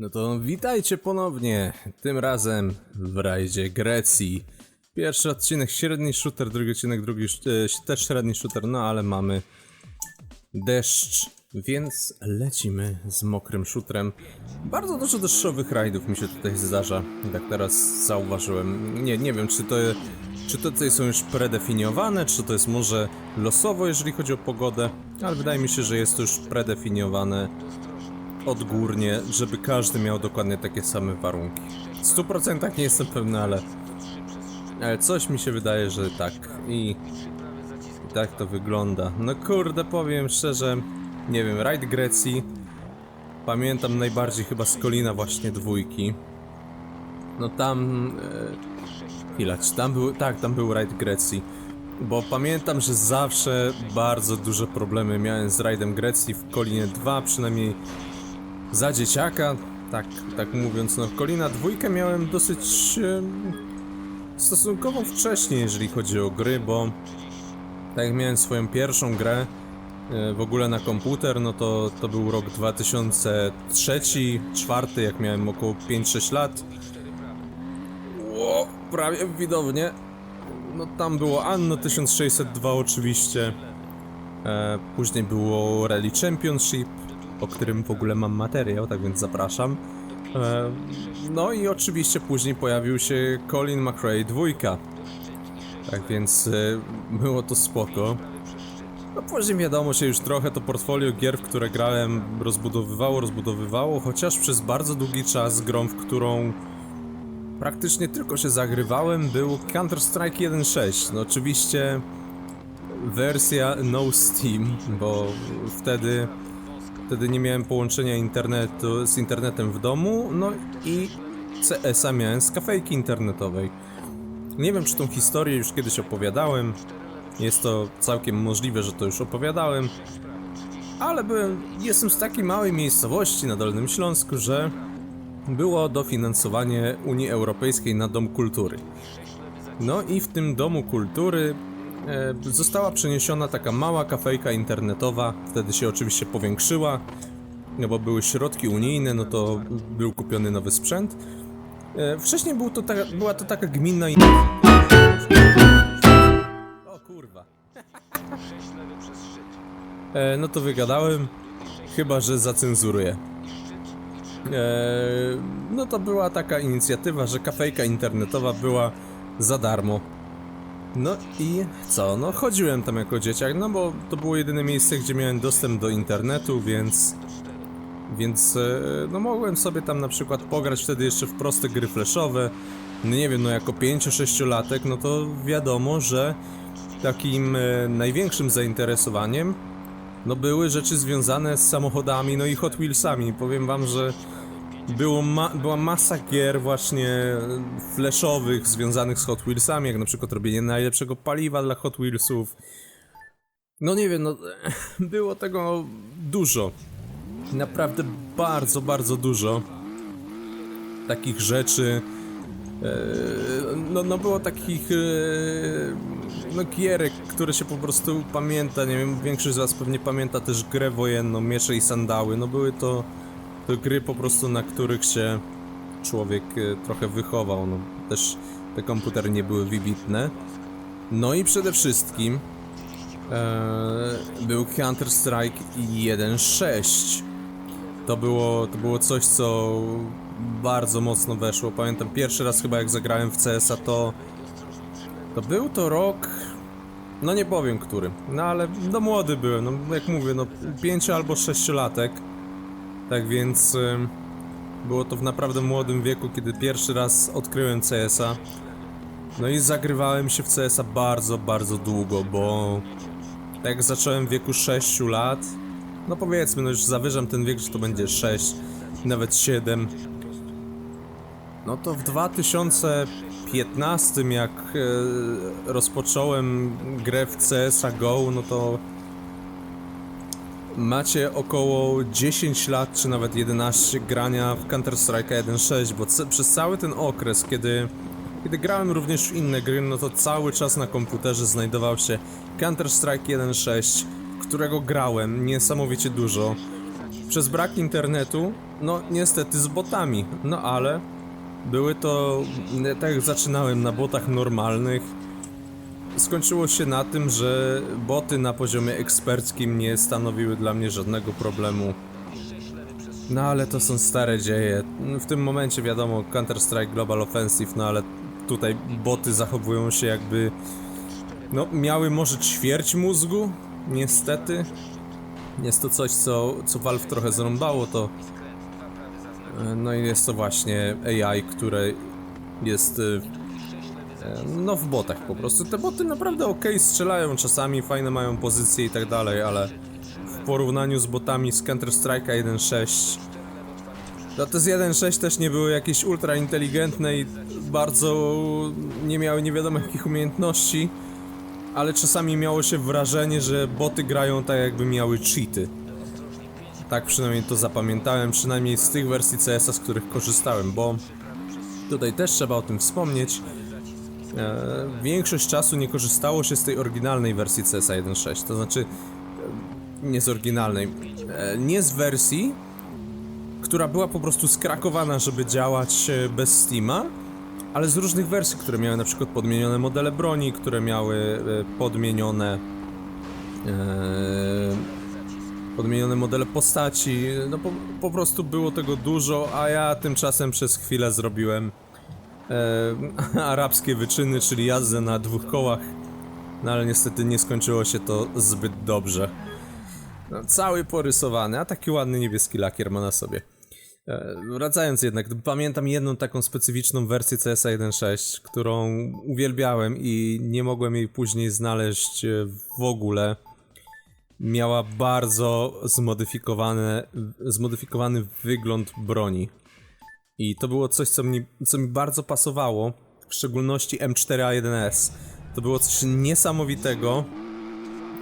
No to witajcie ponownie, tym razem w rajdzie Grecji. Pierwszy odcinek średni shooter, drugi odcinek drugi e, też średni shooter, no ale mamy deszcz, więc lecimy z mokrym shooterem. Bardzo dużo deszczowych rajdów mi się tutaj zdarza, tak teraz zauważyłem. Nie, nie wiem czy to, czy to tutaj są już predefiniowane, czy to jest może losowo, jeżeli chodzi o pogodę, ale wydaje mi się, że jest to już predefiniowane odgórnie, żeby każdy miał dokładnie takie same warunki. W 100% nie jestem pewny, ale, ale coś mi się wydaje, że tak. I, I tak to wygląda. No kurde, powiem szczerze, nie wiem, rajd Grecji pamiętam najbardziej chyba z Kolina właśnie dwójki. No tam... E, chwila, czy tam był... Tak, tam był rajd Grecji. Bo pamiętam, że zawsze bardzo duże problemy miałem z rajdem Grecji w Kolinie 2, przynajmniej za dzieciaka, tak, tak mówiąc, no Kolina dwójkę miałem dosyć em, stosunkowo wcześnie, jeżeli chodzi o gry, bo tak jak miałem swoją pierwszą grę e, w ogóle na komputer, no to to był rok 2003, czwarty, jak miałem około 5-6 lat. Ło, prawie widownie. No tam było Anno 1602 oczywiście. E, później było Rally Championship, o którym w ogóle mam materiał, tak więc zapraszam. E, no i oczywiście później pojawił się Colin McRae 2. Tak więc e, było to spoko. No później wiadomo się już trochę to portfolio gier, w które grałem rozbudowywało, rozbudowywało, chociaż przez bardzo długi czas grą, w którą praktycznie tylko się zagrywałem, był Counter-Strike 1.6. No oczywiście wersja no Steam, bo wtedy wtedy nie miałem połączenia internetu z internetem w domu, no i CS-a miałem z kafejki internetowej. Nie wiem, czy tą historię już kiedyś opowiadałem. Jest to całkiem możliwe, że to już opowiadałem. Ale byłem, jestem z takiej małej miejscowości na Dolnym Śląsku, że było dofinansowanie Unii Europejskiej na Dom Kultury. No i w tym Domu Kultury została przeniesiona taka mała kafejka internetowa, wtedy się oczywiście powiększyła, no bo były środki unijne, no to był kupiony nowy sprzęt. E, wcześniej był to ta, była to taka gminna in... O kurwa. e, no to wygadałem, chyba że zacenzuruję. No to była taka inicjatywa, że kafejka internetowa była za darmo. No i co? No chodziłem tam jako dzieciak, no bo to było jedyne miejsce, gdzie miałem dostęp do internetu, więc... Więc e, no mogłem sobie tam na przykład pograć wtedy jeszcze w proste gry flashowe. No nie wiem, no jako 5-6-latek, no to wiadomo, że takim e, największym zainteresowaniem no były rzeczy związane z samochodami, no i Hot Wheelsami. Powiem wam, że było ma była masa gier właśnie flashowych związanych z Hot Wheelsami, jak na przykład robienie najlepszego paliwa dla Hot Wheelsów. No nie wiem, no było tego dużo. Naprawdę bardzo, bardzo dużo takich rzeczy. E, No, no było takich e, no gierek, które się po prostu pamięta, nie wiem, większość z was pewnie pamięta też grę wojenną, Miecze i Sandały, no były to, gry po prostu, na których się człowiek e, trochę wychował, no też te komputery nie były wybitne. No i przede wszystkim e, był Counter-Strike 1.6. To było, to było coś, co bardzo mocno weszło. Pamiętam pierwszy raz chyba jak zagrałem w CS-a, to to był to rok. No nie powiem który. No ale no młody byłem, no jak mówię, no 5 albo 6 latek. Tak więc było to w naprawdę młodym wieku, kiedy pierwszy raz odkryłem CS-a. No i zagrywałem się w CS-a bardzo, bardzo długo, bo jak zacząłem w wieku 6 lat, no powiedzmy, no już zawyżam ten wiek, że to będzie 6, nawet 7. No to w 2015, jak e, rozpocząłem grę w CSA GO, no to macie około 10 lat, czy nawet 11 grania w Counter-Strike 1.6, bo przez cały ten okres, kiedy, kiedy grałem również w inne gry, no to cały czas na komputerze znajdował się Counter-Strike 1.6, w którego grałem niesamowicie dużo. przez brak internetu, no niestety z botami, no ale były to, tak jak zaczynałem na botach normalnych, skończyło się na tym, że boty na poziomie eksperckim nie stanowiły dla mnie żadnego problemu. No ale to są stare dzieje. W tym momencie wiadomo Counter-Strike Global Offensive, no ale tutaj boty zachowują się jakby no miały może ćwierć mózgu, niestety. Jest to coś, co, co Valve trochę zrąbało, to e, no i jest to właśnie AI, które jest e, no w botach po prostu. Te boty naprawdę ok strzelają czasami, fajne mają pozycje i tak dalej, ale w porównaniu z botami z Counter-Strike'a 1.6 no te z 1.6 też nie były jakieś ultra inteligentne i bardzo nie miały nie wiadomo jakich umiejętności, ale czasami miało się wrażenie, że boty grają tak jakby miały cheaty. Tak przynajmniej to zapamiętałem, przynajmniej z tych wersji CS-a, z których korzystałem, bo tutaj też trzeba o tym wspomnieć. E, większość czasu nie korzystało się z tej oryginalnej wersji CS-a 1.6, to znaczy e, nie z oryginalnej, e, nie z wersji, która była po prostu skrakowana, żeby działać bez Steama, ale z różnych wersji, które miały na przykład podmienione modele broni, które miały podmienione podmienione modele postaci, no po, po prostu było tego dużo, a ja tymczasem przez chwilę zrobiłem e, arabskie wyczyny, czyli jazdę na dwóch kołach, no ale niestety nie skończyło się to zbyt dobrze. No, cały porysowany, a taki ładny niebieski lakier ma na sobie. E, Wracając jednak, pamiętam jedną taką specyficzną wersję CS 1.6, którą uwielbiałem i nie mogłem jej później znaleźć e, w ogóle. Miała bardzo zmodyfikowany wygląd broni. I to było coś, co mi, co mi bardzo pasowało, w szczególności M4A1S. To było coś niesamowitego,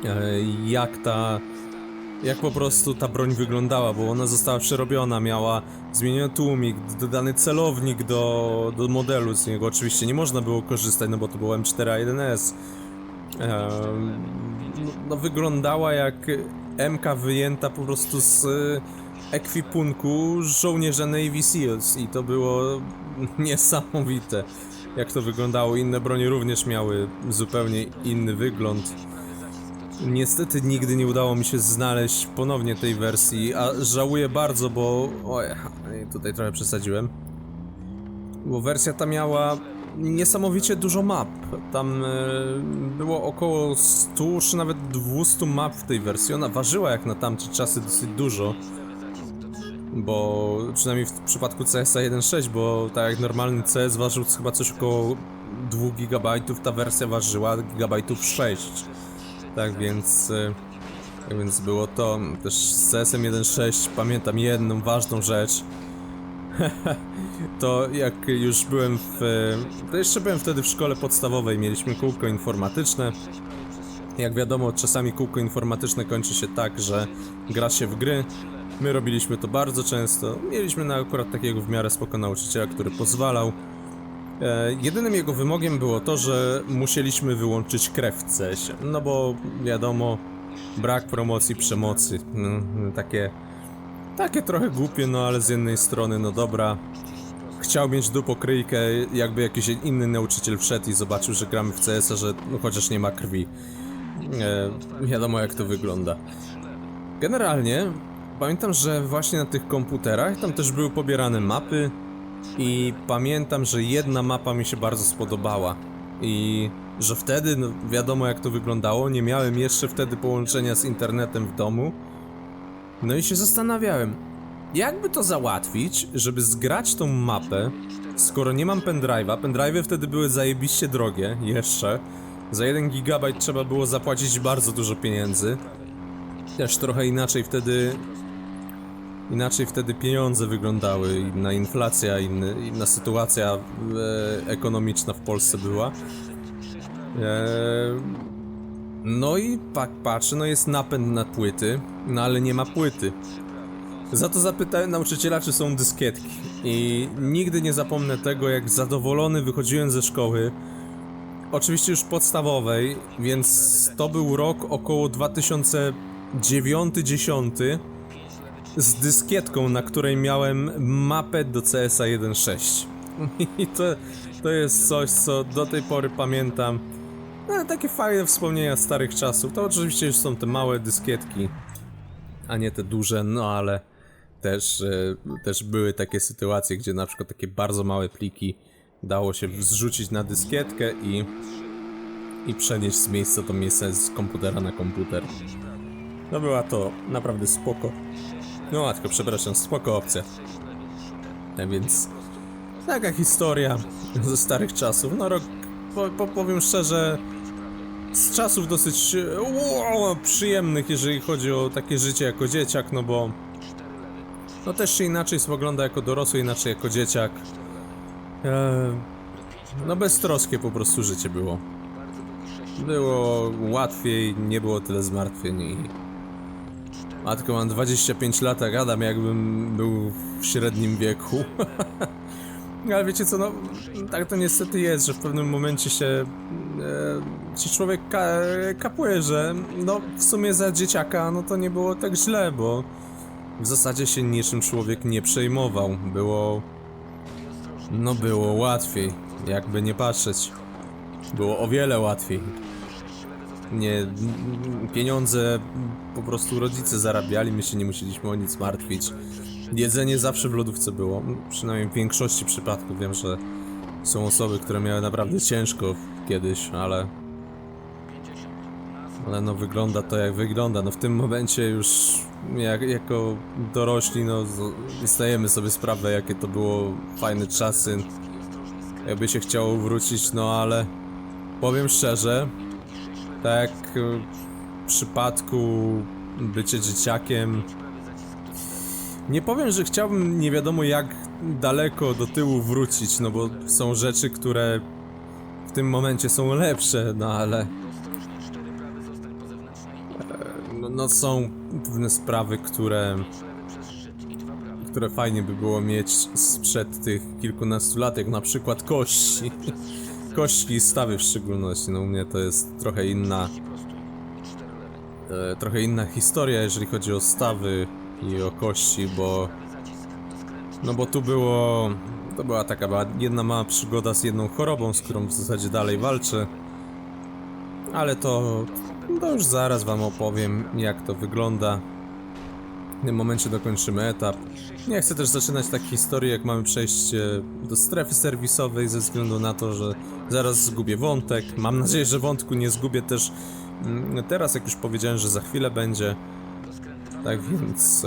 e, jak ta jak po prostu ta broń wyglądała, bo ona została przerobiona, miała zmieniony tłumik, dodany celownik do, do modelu z niego. Oczywiście nie można było korzystać, no bo to było M4A1S. Ehm, no, no wyglądała jak MK wyjęta po prostu z ekwipunku żołnierza Navy Seals i to było niesamowite jak to wyglądało. Inne bronie również miały zupełnie inny wygląd. Niestety nigdy nie udało mi się znaleźć ponownie tej wersji, a żałuję bardzo, bo... Oj, tutaj trochę przesadziłem. Bo wersja ta miała niesamowicie dużo map. Tam e, było około 100 czy nawet 200 map w tej wersji. Ona ważyła jak na tamte czasy dosyć dużo. Bo przynajmniej w przypadku CS-a 1.6, bo tak jak normalny CS ważył chyba coś około 2 GB, ta wersja ważyła gigabajtów 6. Tak więc, e, tak więc było to. Też z CSM 1.6 pamiętam jedną ważną rzecz. to jak już byłem w. To jeszcze byłem wtedy w szkole podstawowej, mieliśmy kółko informatyczne. Jak wiadomo, czasami kółko informatyczne kończy się tak, że gra się w gry. My robiliśmy to bardzo często. Mieliśmy na akurat takiego w miarę spoko nauczyciela, który pozwalał. E, jedynym jego wymogiem było to, że musieliśmy wyłączyć krew w CS-ie. No bo wiadomo, brak promocji przemocy. No, takie, takie trochę głupie, no ale z jednej strony, no dobra. Chciał mieć dupokryjkę, jakby jakiś inny nauczyciel wszedł i zobaczył, że gramy w CS-a, że no, chociaż nie ma krwi. E, wiadomo jak to wygląda. Generalnie pamiętam, że właśnie na tych komputerach tam też były pobierane mapy, i pamiętam, że jedna mapa mi się bardzo spodobała. I że wtedy, no wiadomo jak to wyglądało, nie miałem jeszcze wtedy połączenia z internetem w domu. No i się zastanawiałem, jakby to załatwić, żeby zgrać tą mapę, skoro nie mam pendrive'a. Pendrive'y wtedy były zajebiście drogie, jeszcze. Za 1 GB trzeba było zapłacić bardzo dużo pieniędzy. Też trochę inaczej wtedy Inaczej wtedy pieniądze wyglądały, inna inflacja, inny, inna sytuacja e, ekonomiczna w Polsce była. E, no i pak patrzę, no jest napęd na płyty, no ale nie ma płyty. Za to zapytałem nauczyciela, czy są dyskietki. I nigdy nie zapomnę tego, jak zadowolony wychodziłem ze szkoły. Oczywiście już podstawowej, więc to był rok około 2009-10. Z dyskietką, na której miałem mapę do CSA 1.6. I to, to jest coś, co do tej pory pamiętam. No, takie fajne wspomnienia starych czasów. To oczywiście już są te małe dyskietki, a nie te duże, no ale też, e, też były takie sytuacje, gdzie na przykład takie bardzo małe pliki dało się zrzucić na dyskietkę i, i przenieść z miejsca do miejsca z komputera na komputer. No była to naprawdę spoko. No matko, przepraszam, spoko opcja. A więc taka historia ze starych czasów. No rok, po, po, powiem szczerze, z czasów dosyć e, wow, przyjemnych, jeżeli chodzi o takie życie jako dzieciak, no bo no też się inaczej spogląda jako dorosły, inaczej jako dzieciak. E, no beztroskie po prostu życie było. Było łatwiej, nie było tyle zmartwień i... Matko, mam 25 lat, a gadam jakbym był w średnim wieku. Ale wiecie co, no tak to niestety jest, że w pewnym momencie się e, ci człowiek ka kapuje, że no w sumie za dzieciaka no to nie było tak źle, bo w zasadzie się niczym człowiek nie przejmował. Było... No było łatwiej, jakby nie patrzeć. Było o wiele łatwiej. Nie, pieniądze po prostu rodzice zarabiali, my się nie musieliśmy o nic martwić. Jedzenie zawsze w lodówce było, przynajmniej w większości przypadków. Wiem, że są osoby, które miały naprawdę ciężko kiedyś, ale... Ale no wygląda to jak wygląda. No w tym momencie już jak, jako dorośli no zdajemy sobie sprawę jakie to było fajne czasy. Jakby się chciało wrócić, no ale powiem szczerze, tak jak e, w przypadku bycia dzieciakiem nie powiem, że chciałbym nie wiadomo jak daleko do tyłu wrócić, no bo są rzeczy, które w tym momencie są lepsze, no ale no, no są pewne sprawy, które które fajnie by było mieć sprzed tych kilkunastu lat, jak na przykład kości. Kości i stawy w szczególności, no u mnie to jest trochę inna e, trochę inna historia, jeżeli chodzi o stawy i o kości, bo no bo tu było to była taka jedna mała przygoda z jedną chorobą, z którą w zasadzie dalej walczę. Ale to, to już zaraz wam opowiem, jak to wygląda. Tym momencie dokończymy etap. Nie chcę też zaczynać tak historii, jak mamy przejście do strefy serwisowej, ze względu na to, że zaraz zgubię wątek. Mam nadzieję, że wątku nie zgubię też mm, teraz, jak już powiedziałem, że za chwilę będzie. Tak więc...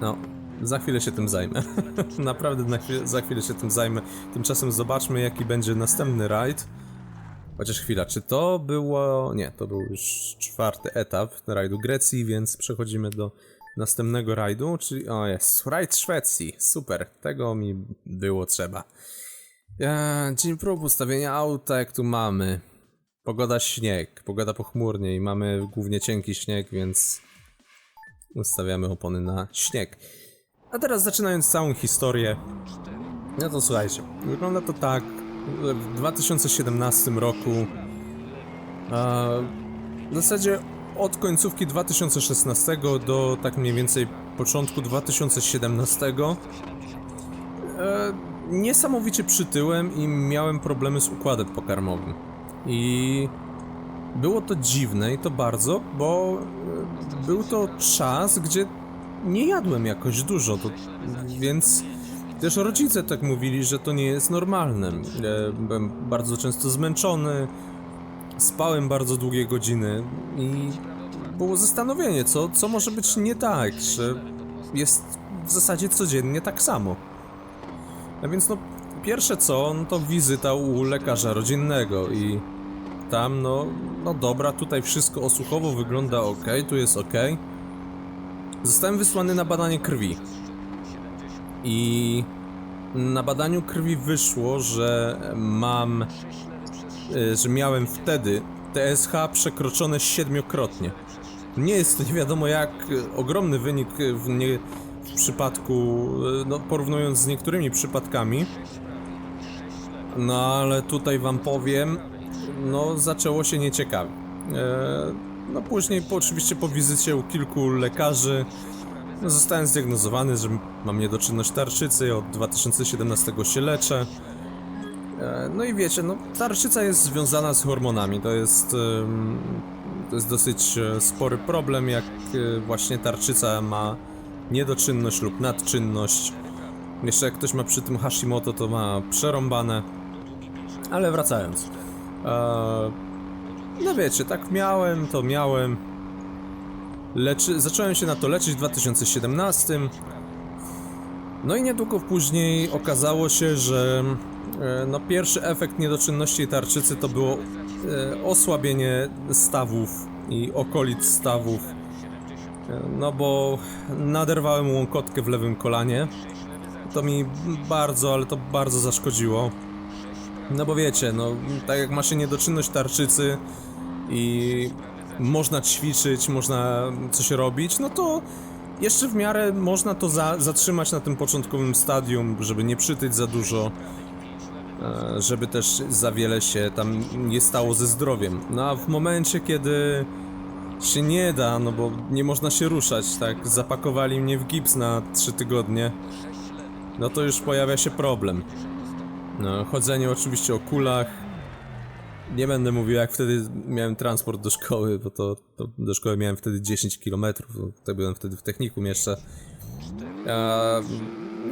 No, za chwilę się tym zajmę. Naprawdę na chwilę, za chwilę się tym zajmę. Tymczasem zobaczmy, jaki będzie następny rajd. Chociaż chwila, czy to było... Nie, to był już czwarty etap rajdu Grecji, więc przechodzimy do następnego rajdu, czyli... O jest, rajd Szwecji, super, tego mi było trzeba. Ja, dzień prób ustawienia auta, jak tu mamy. Pogoda śnieg, pogoda pochmurnie i mamy głównie cienki śnieg, więc ustawiamy opony na śnieg. A teraz zaczynając całą historię, no to słuchajcie, wygląda to tak, w 2017 roku, a, w zasadzie od końcówki 2016 do tak mniej więcej początku 2017, e, niesamowicie przytyłem i miałem problemy z układem pokarmowym. I było to dziwne i to bardzo, bo e, był to czas, gdzie nie jadłem jakoś dużo, to, więc też rodzice tak mówili, że to nie jest normalne. Byłem bardzo często zmęczony, spałem bardzo długie godziny i było zastanowienie, co, co może być nie tak, że jest w zasadzie codziennie tak samo. A więc no, pierwsze co, no to wizyta u lekarza rodzinnego i tam no, no dobra, tutaj wszystko osłuchowo wygląda ok, tu jest ok. Zostałem wysłany na badanie krwi. I na badaniu krwi wyszło, że mam, y, że miałem wtedy TSH przekroczone siedmiokrotnie. Nie jest to nie wiadomo jak ogromny wynik w, nie, w przypadku, y, no porównując z niektórymi przypadkami. No ale tutaj wam powiem, no zaczęło się nieciekawie. E, no później po, oczywiście po wizycie u kilku lekarzy zostałem zdiagnozowany, że mam niedoczynność tarczycy, od 2017 się leczę. E, No i wiecie, no tarczyca jest związana z hormonami, to jest, to jest dosyć e, spory problem, jak e, właśnie tarczyca ma niedoczynność lub nadczynność. Jeszcze jak ktoś ma przy tym Hashimoto, to ma przerąbane. Ale wracając. No wiecie, tak miałem, to miałem. Leczy... Zacząłem się na to leczyć w 2017. No i niedługo później okazało się, że e, no pierwszy efekt niedoczynności tarczycy to było e, osłabienie stawów i okolic stawów. E, No bo naderwałem łąkotkę w lewym kolanie. To mi bardzo, ale to bardzo zaszkodziło. No bo wiecie, no tak jak ma się niedoczynność tarczycy i można ćwiczyć, można coś robić, no to jeszcze w miarę można to za, zatrzymać na tym początkowym stadium, żeby nie przytyć za dużo, e, żeby też za wiele się tam nie stało ze zdrowiem. No a w momencie, kiedy się nie da, no bo nie można się ruszać, tak, zapakowali mnie w gips na 3 tygodnie, no to już pojawia się problem. No, chodzenie oczywiście o kulach. Nie będę mówił jak wtedy miałem transport do szkoły, bo to, to do szkoły miałem wtedy 10 km, to byłem wtedy w technikum jeszcze. A,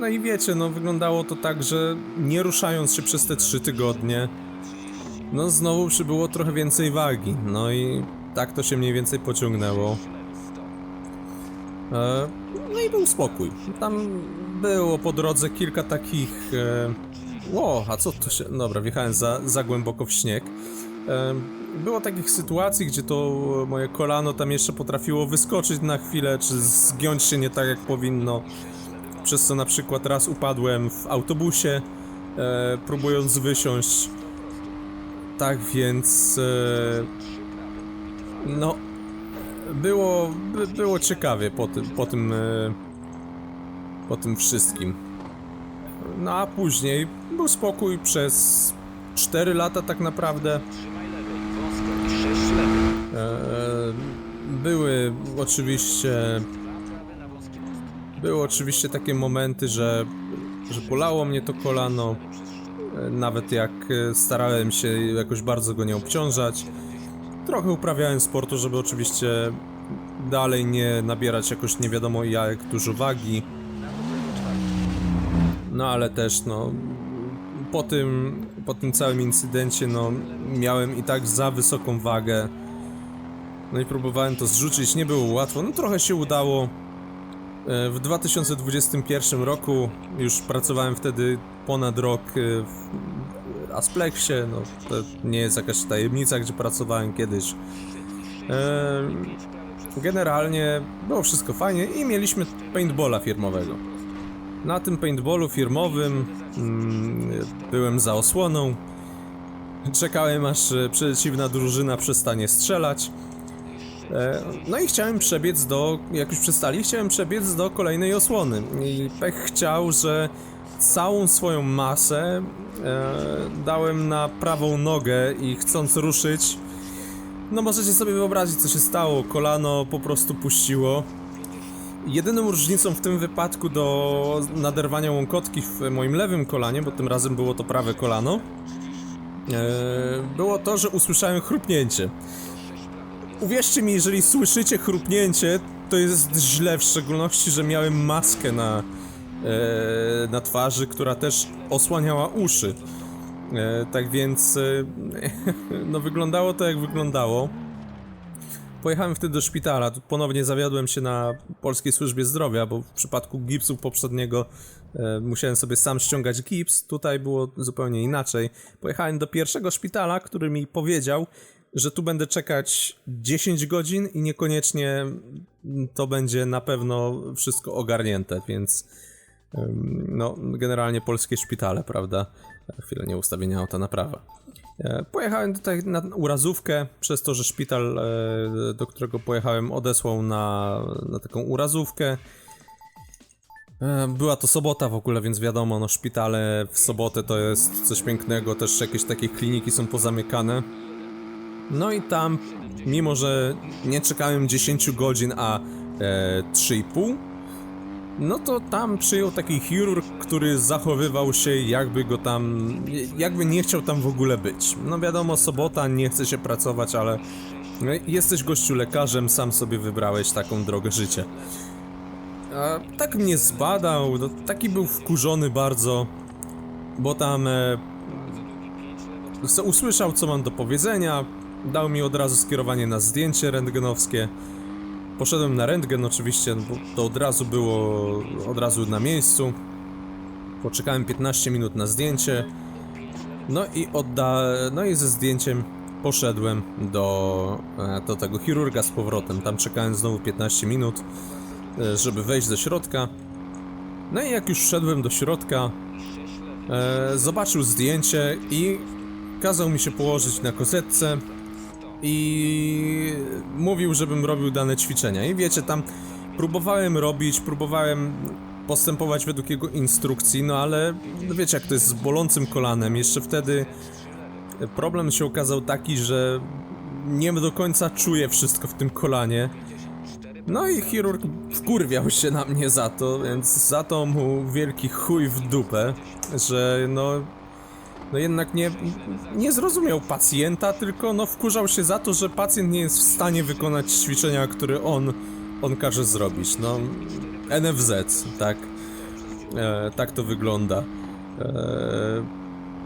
no i wiecie, no wyglądało to tak, że nie ruszając się przez te 3 tygodnie, no znowu przybyło trochę więcej wagi. No i tak to się mniej więcej pociągnęło. E, No i był spokój. Tam było po drodze kilka takich. E, Ło, a co to się. Dobra, wjechałem za, za głęboko w śnieg. E, Było takich sytuacji, gdzie to moje kolano tam jeszcze potrafiło wyskoczyć na chwilę, czy zgiąć się nie tak jak powinno. Przez co na przykład raz upadłem w autobusie, e, próbując wysiąść. Tak więc. E, no, było, by, było ciekawie po tym, po tym, e, po tym wszystkim. No a później był spokój przez 4 lata tak naprawdę. E, były oczywiście były oczywiście takie momenty, że, że bolało mnie to kolano. E, Nawet jak e, starałem się jakoś bardzo go nie obciążać. Trochę uprawiałem sportu, żeby oczywiście dalej nie nabierać jakoś nie wiadomo jak dużo wagi. No ale też no po tym, po tym całym incydencie no miałem i tak za wysoką wagę. No i próbowałem to zrzucić, nie było łatwo. No trochę się udało. E, W 2021 roku już pracowałem wtedy ponad rok e, w Asplexie, no to nie jest jakaś tajemnica, gdzie pracowałem kiedyś. E, Generalnie było wszystko fajnie i mieliśmy paintballa firmowego. Na tym paintballu firmowym mm, byłem za osłoną. Czekałem aż e, przeciwna drużyna przestanie strzelać. E, No i chciałem przebiec do, jak już przestali, chciałem przebiec do kolejnej osłony. I pech chciał, że całą swoją masę e, dałem na prawą nogę i chcąc ruszyć, no możecie sobie wyobrazić co się stało, kolano po prostu puściło. Jedyną różnicą w tym wypadku do naderwania łąkotki w moim lewym kolanie, bo tym razem było to prawe kolano, e, było to, że usłyszałem chrupnięcie. Uwierzcie mi, jeżeli słyszycie chrupnięcie, to jest źle, w szczególności, że miałem maskę na, e, na twarzy, która też osłaniała uszy. E, tak więc, no wyglądało to jak wyglądało. Pojechałem wtedy do szpitala, tu ponownie zawiodłem się na Polskiej Służbie Zdrowia, bo w przypadku gipsu poprzedniego e, musiałem sobie sam ściągać gips, tutaj było zupełnie inaczej. Pojechałem do pierwszego szpitala, który mi powiedział, że tu będę czekać 10 godzin i niekoniecznie to będzie na pewno wszystko ogarnięte, więc no generalnie polskie szpitale, prawda? Chwilę nie ustawienia auta naprawa. E, Pojechałem tutaj na urazówkę, przez to, że szpital, e, do którego pojechałem, odesłał na, na taką urazówkę. E, Była to sobota w ogóle, więc wiadomo, no szpitale w sobotę to jest coś pięknego, też jakieś takie kliniki są pozamykane. No i tam, mimo że nie czekałem 10 godzin, a e, 3,5, no to tam przyjął taki chirurg, który zachowywał się jakby go tam, jakby nie chciał tam w ogóle być. No wiadomo, sobota, nie chce się pracować, ale jesteś gościu lekarzem, sam sobie wybrałeś taką drogę życia. A tak mnie zbadał, no, taki był wkurzony bardzo, bo tam e, usłyszał co mam do powiedzenia, dał mi od razu skierowanie na zdjęcie rentgenowskie. Poszedłem na rentgen oczywiście, bo to od razu było, od razu na miejscu. Poczekałem 15 minut na zdjęcie. No i odda, no i ze zdjęciem poszedłem do, e, do tego chirurga z powrotem. Tam czekałem znowu 15 minut, e, żeby wejść do środka. No i jak już wszedłem do środka, e, zobaczył zdjęcie i kazał mi się położyć na kozetce i mówił, żebym robił dane ćwiczenia. I wiecie, tam próbowałem robić, próbowałem postępować według jego instrukcji, no ale no wiecie, jak to jest z bolącym kolanem. Jeszcze wtedy problem się okazał taki, że nie do końca czuję wszystko w tym kolanie. No i chirurg wkurwiał się na mnie za to, więc za to mu wielki chuj w dupę, że no no jednak nie, nie zrozumiał pacjenta, tylko no wkurzał się za to, że pacjent nie jest w stanie wykonać ćwiczenia, które on, on każe zrobić. No, NFZ, tak. E, tak to wygląda. E,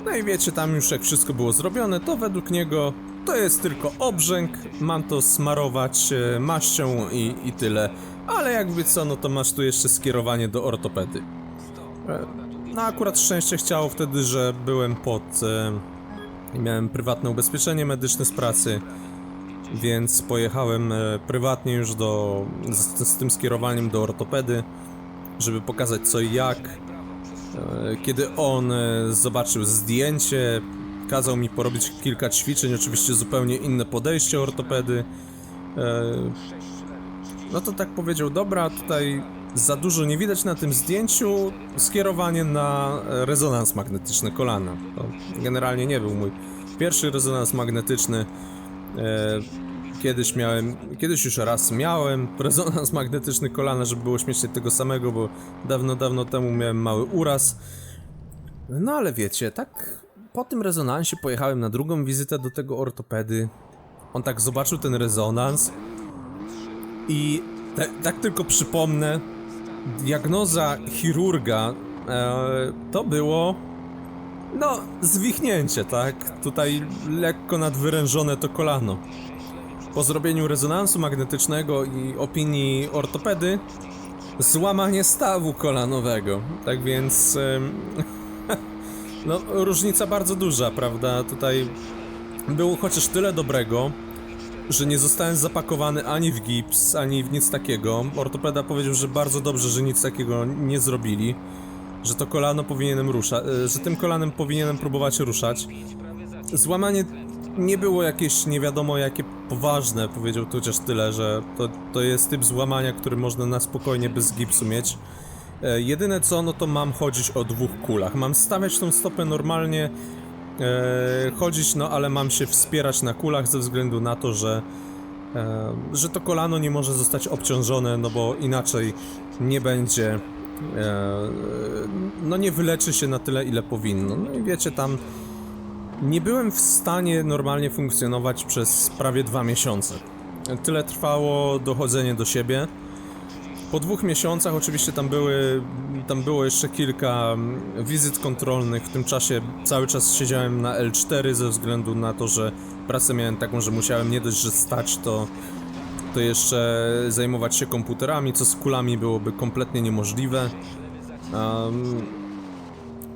no i wiecie, tam już jak wszystko było zrobione, to według niego to jest tylko obrzęk, mam to smarować e, maścią i, i tyle. Ale jakby co, no to masz tu jeszcze skierowanie do ortopedy. E, No akurat szczęście chciało wtedy, że byłem pod... E, miałem prywatne ubezpieczenie medyczne z pracy, więc pojechałem e, prywatnie już do... Z, z tym skierowaniem do ortopedy, żeby pokazać co i jak. E, Kiedy on e, zobaczył zdjęcie, kazał mi porobić kilka ćwiczeń, oczywiście zupełnie inne podejście ortopedy. E, No to tak powiedział, dobra, tutaj za dużo nie widać na tym zdjęciu, skierowanie na e, rezonans magnetyczny kolana. To generalnie nie był mój pierwszy rezonans magnetyczny. E, Kiedyś miałem, kiedyś już raz miałem rezonans magnetyczny kolana, żeby było śmiesznie tego samego, bo dawno, dawno temu miałem mały uraz. No ale wiecie, tak po tym rezonansie pojechałem na drugą wizytę do tego ortopedy. On tak zobaczył ten rezonans i te, tak tylko przypomnę, diagnoza chirurga e, to było no zwichnięcie, tak? Tutaj lekko nadwyrężone to kolano. Po zrobieniu rezonansu magnetycznego i opinii ortopedy złamanie stawu kolanowego. Tak więc em, no różnica bardzo duża, prawda? Tutaj było chociaż tyle dobrego, że nie zostałem zapakowany ani w gips, ani w nic takiego. Ortopeda powiedział, że bardzo dobrze, że nic takiego nie zrobili. Że to kolano powinienem ruszać, że tym kolanem powinienem próbować ruszać. Złamanie nie było jakieś nie wiadomo jakie poważne, powiedział to chociaż tyle, że to, to jest typ złamania, który można na spokojnie bez gipsu mieć. E, jedyne co, no to mam chodzić o dwóch kulach. Mam stawiać tą stopę normalnie, e, chodzić, no ale mam się wspierać na kulach ze względu na to, że, e, że to kolano nie może zostać obciążone, no bo inaczej nie będzie, e, no nie wyleczy się na tyle, ile powinno. No i wiecie, tam nie byłem w stanie normalnie funkcjonować przez prawie dwa miesiące. Tyle trwało dochodzenie do siebie. Po dwóch miesiącach oczywiście tam były, tam było jeszcze kilka mm, wizyt kontrolnych. W tym czasie cały czas siedziałem na L4 ze względu na to, że pracę miałem taką, że musiałem nie dość, że stać, to, to jeszcze zajmować się komputerami, co z kulami byłoby kompletnie niemożliwe. Em,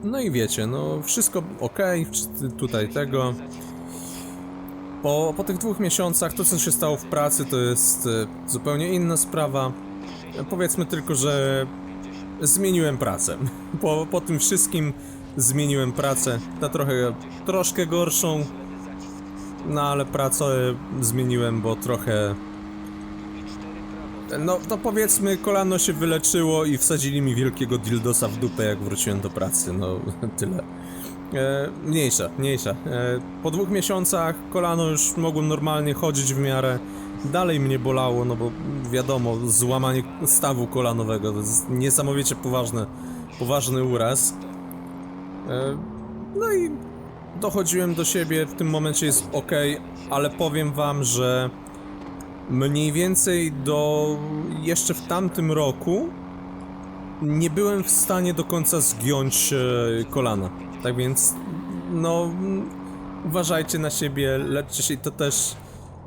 no i wiecie, no wszystko ok, tutaj tego. Po, po tych dwóch miesiącach to, co się stało w pracy, to jest e, zupełnie inna sprawa. Powiedzmy tylko, że zmieniłem pracę. Po, po tym wszystkim zmieniłem pracę na trochę, troszkę gorszą. No ale pracę zmieniłem, bo trochę... No to powiedzmy, kolano się wyleczyło i wsadzili mi wielkiego dildosa w dupę, jak wróciłem do pracy. No tyle. E, mniejsza, mniejsza. E, po dwóch miesiącach kolano już mogłem normalnie chodzić w miarę. Dalej mnie bolało, no bo wiadomo, złamanie stawu kolanowego to jest niesamowicie poważny, poważny uraz. E, no i dochodziłem do siebie, w tym momencie jest ok, ale powiem wam, że mniej więcej do jeszcze w tamtym roku nie byłem w stanie do końca zgiąć e, kolana. Tak więc, no, uważajcie na siebie, leczcie się i to też.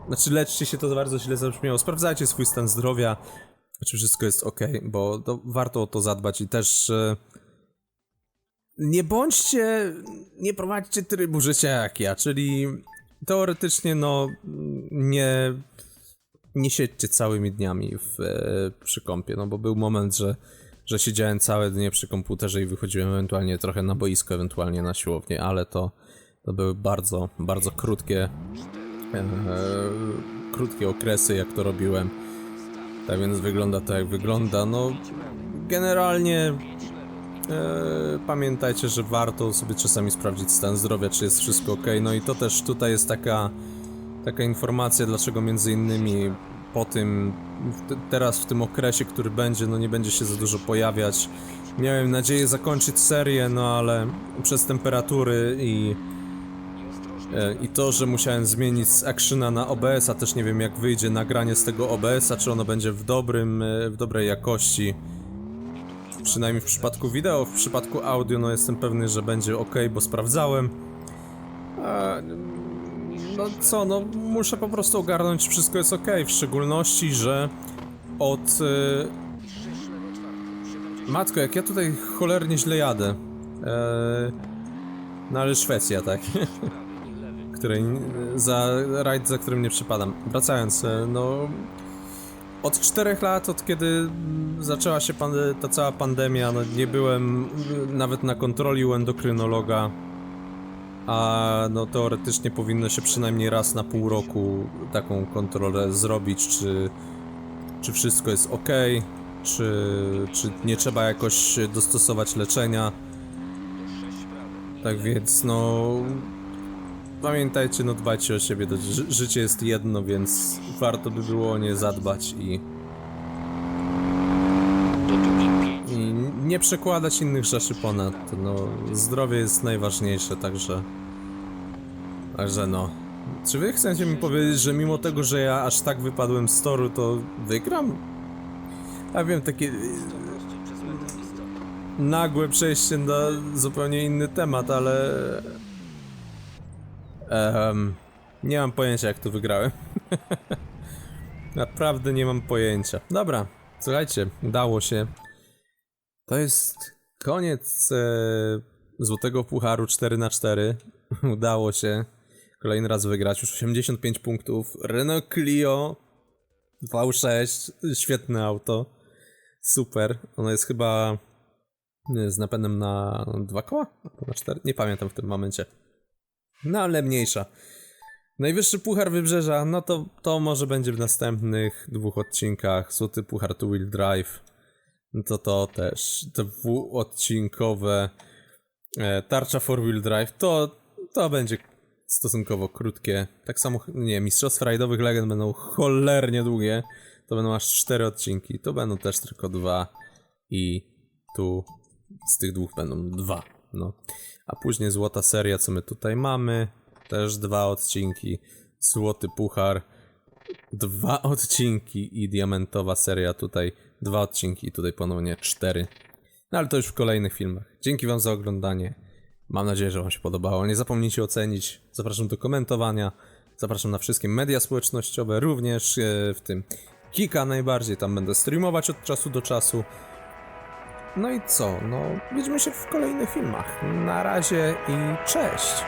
Znaczy, leczcie się to bardzo źle zabrzmiało. Sprawdzajcie swój stan zdrowia, czy wszystko jest ok, bo to, warto o to zadbać i też. E, nie bądźcie, nie prowadźcie trybu życia jak ja, czyli teoretycznie, no, nie, nie siedźcie całymi dniami w, e, przy kąpie, no bo był moment, że, że siedziałem całe dnie przy komputerze i wychodziłem ewentualnie trochę na boisko, ewentualnie na siłownię, ale to, to były bardzo, bardzo krótkie, e, krótkie okresy, jak to robiłem. Tak więc wygląda to jak wygląda. No, generalnie E, pamiętajcie, że warto sobie czasami sprawdzić stan zdrowia, czy jest wszystko ok. No i to też tutaj jest taka, taka informacja, dlaczego między innymi po tym, teraz w tym okresie, który będzie, no nie będzie się za dużo pojawiać. Miałem nadzieję zakończyć serię, no ale przez temperatury i e, i to, że musiałem zmienić z Actiona na OBS, a też nie wiem jak wyjdzie nagranie z tego OBS-a, czy ono będzie w dobrym, e, w dobrej jakości. Przynajmniej w przypadku wideo, w przypadku audio, no jestem pewny, że będzie ok, bo sprawdzałem. No co, no muszę po prostu ogarnąć, wszystko jest ok, w szczególności, że od... Y... Matko, jak ja tutaj cholernie źle jadę. E... No ale Szwecja, tak. której za rajd, za którym nie przypadam. Wracając, e, no od czterech lat, od kiedy zaczęła się ta cała pandemia, no nie byłem nawet na kontroli u endokrynologa, a no teoretycznie powinno się przynajmniej raz na pół roku taką kontrolę zrobić, czy, czy wszystko jest ok, czy, czy nie trzeba jakoś dostosować leczenia. Tak więc no Pamiętajcie, no dbajcie o siebie, życie jest jedno, więc warto by było o nie zadbać i... I nie przekładać innych rzeczy ponad, no zdrowie jest najważniejsze, także... Także no... Czy wy chcecie mi powiedzieć, że mimo tego, że ja aż tak wypadłem z toru, to wygram? Ja wiem, takie... Nagłe przejście na zupełnie inny temat, ale... Ehm, nie mam pojęcia jak tu wygrałem. Naprawdę nie mam pojęcia. Dobra, słuchajcie, udało się. To jest koniec e, Złotego Pucharu 4 na 4 Udało się kolejny raz wygrać. Już 85 punktów. Renault Clio V6. Świetne auto. Super. Ono jest chyba z napędem na dwa koła? Na cztery? Nie pamiętam w tym momencie. No ale mniejsza. Najwyższy puchar wybrzeża, no to to może będzie w następnych dwóch odcinkach. Złoty puchar Two Wheel Drive. No to to też. Dwuodcinkowe e, tarcza Four Wheel Drive. To, to będzie stosunkowo krótkie. Tak samo, nie, Mistrzostwa Rajdowych Legend będą cholernie długie. To będą aż cztery odcinki. To będą też tylko dwa. I tu z tych dwóch będą dwa. No. A później złota seria, co my tutaj mamy. Też dwa odcinki. Złoty puchar. Dwa odcinki i diamentowa seria tutaj. Dwa odcinki i tutaj ponownie cztery. No ale to już w kolejnych filmach. Dzięki wam za oglądanie. Mam nadzieję, że wam się podobało. Nie zapomnijcie ocenić. Zapraszam do komentowania. Zapraszam na wszystkie media społecznościowe, również e, w tym Kika najbardziej. Tam będę streamować od czasu do czasu. No i co? No, widzimy się w kolejnych filmach. Na razie i cześć!